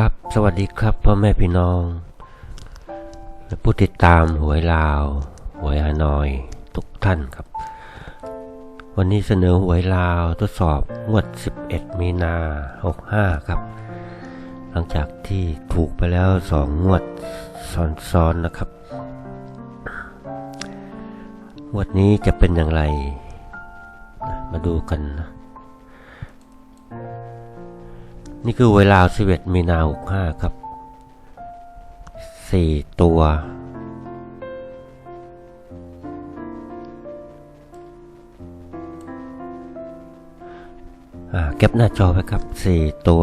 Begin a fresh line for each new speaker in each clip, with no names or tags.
ครับ สวัสดีครับพ่อแม่พี่น้อง และผู้ติดตามหวยลาว หวยฮานอยทุกท่านครับ วันนี้เสนอหวยลาวทดสอบงวด 11 มีนา 65 ครับ หลังจากที่ถูกไปแล้วสองงวดซ้อนๆนะครับ งวดนี้จะเป็นอย่างไร มาดูกันนะ นี่คือเวลา 11 มีนา65 ครับ 4 ตัวอ่าเก็บหน้าจอไว้ครับ 4 ตัว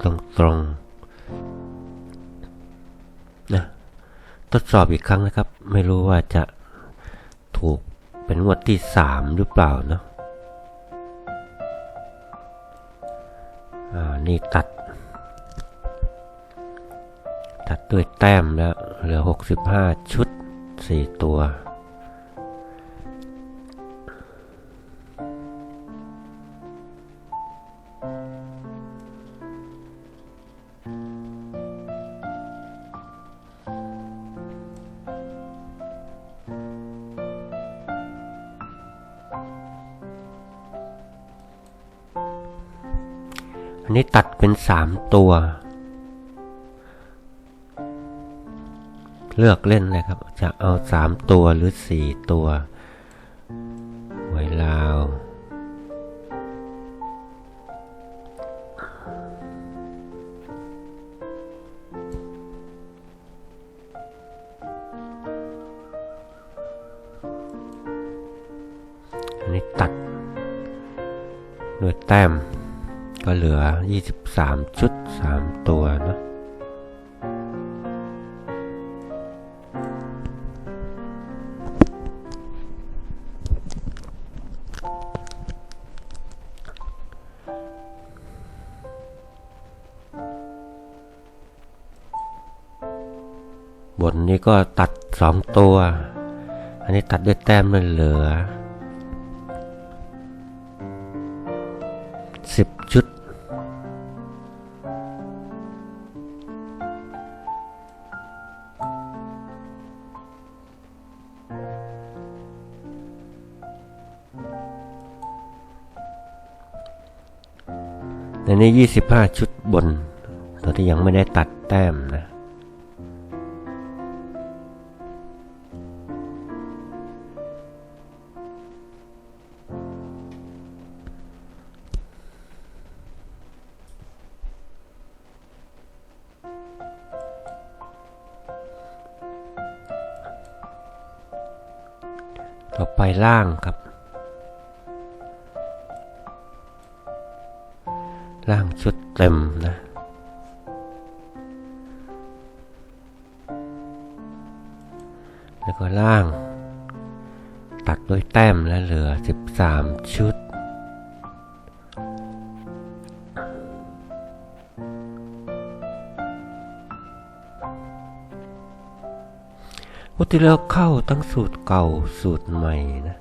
ตรงตรงๆนะทดสอบอีกครั้งนะครับ ไม่รู้ว่าจะถูกเป็นงวดที่ 3 หรือเปล่าเนาะ นี่ตัด ตัดด้วยแต้มแล้ว เหลือ 65 ชุด 4 ตัว อันนี้ตัดเป็นสามตัว เลือกเล่นเลยครับ จะเอาสามตัวหรือสี่ตัวไว้ลาวอันนี้ตัด ด้วยแต้ม ก็เหลือ 23 ชุด 3 ตัวเนาะบนนี้ก็ตัด 2 ตัว อันนี้ตัดด้วยแต้มมันเหลือ 10 ชุด ในนี้ 25 ชุดบน ตัวที่ยังไม่ได้ตัดแต้มนะต่อไปล่างครับ ล่างชุดเต็มนะ แล้วก็ล่าง ตัดด้วยแต้มและเหลือ 13 ชุด พุทธิแล้วเข้าทั้งสูตรเก่าสูตรใหม่นะ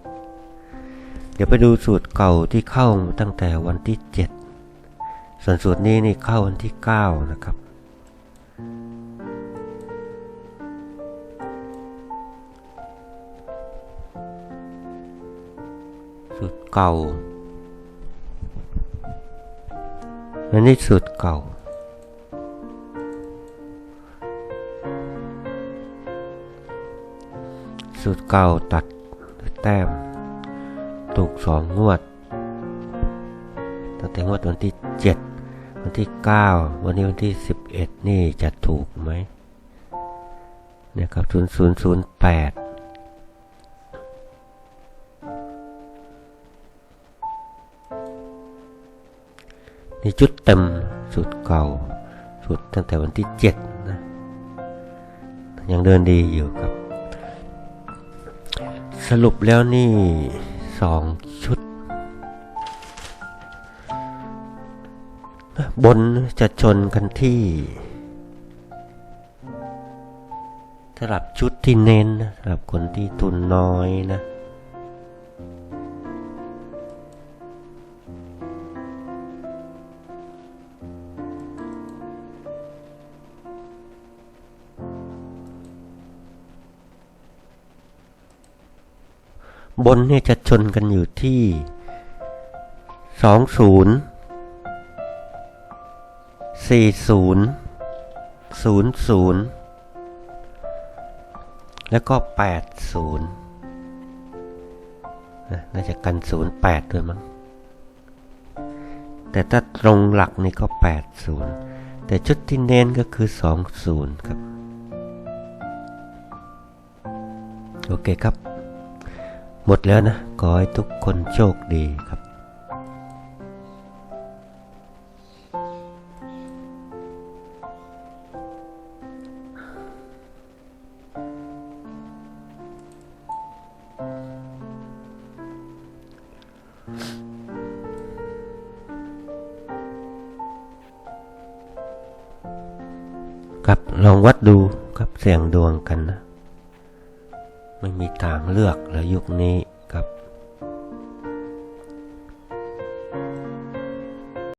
เดี๋ยวไปดูสูตรเก่าที่เข้าตั้งแต่วันที่7 ส่วนสูตรนี้นี่เข้าวันที่ 9 นะครับ สูตรเก่า อันนี้สูตรเก่าสูตรเก่าตัดแต้ม ถูกสองงวด ตั้งแต่งวดวันที่7 วันที่ 9 วันนี้วันที่ 11 นี่จะถูกไหมเนี่ยครับ 0008นี่ชุดเต็มสูตรเก่าสูตรตั้งแต่วันที่7นะ ยังเดินดีอยู่ครับ สรุปแล้วนี่สอง บนจะชนกันที่สำหรับชุดที่เน้นสำหรับคนที่ทุนน้อยนะ บนเนี่ยจะชนกันอยู่ที่สองศูนย์ สี่ศูนย์ศูนย์ศูนย์แล้วก็แปดศูนย์น่าจะกันศูนย์แปดด้วยมั้งแต่ถ้าตรงหลักนี่ก็แปดศูนย์แต่ชุดที่เน้นก็คือสองศูนย์ครับ โอเคครับ หมดแล้วนะ ขอให้ทุกคนโชคดีครับ ครับลองวัดดูครับเสี่ยงดวงกันนะ ไม่มีทางเลือกแล้วยุคนี้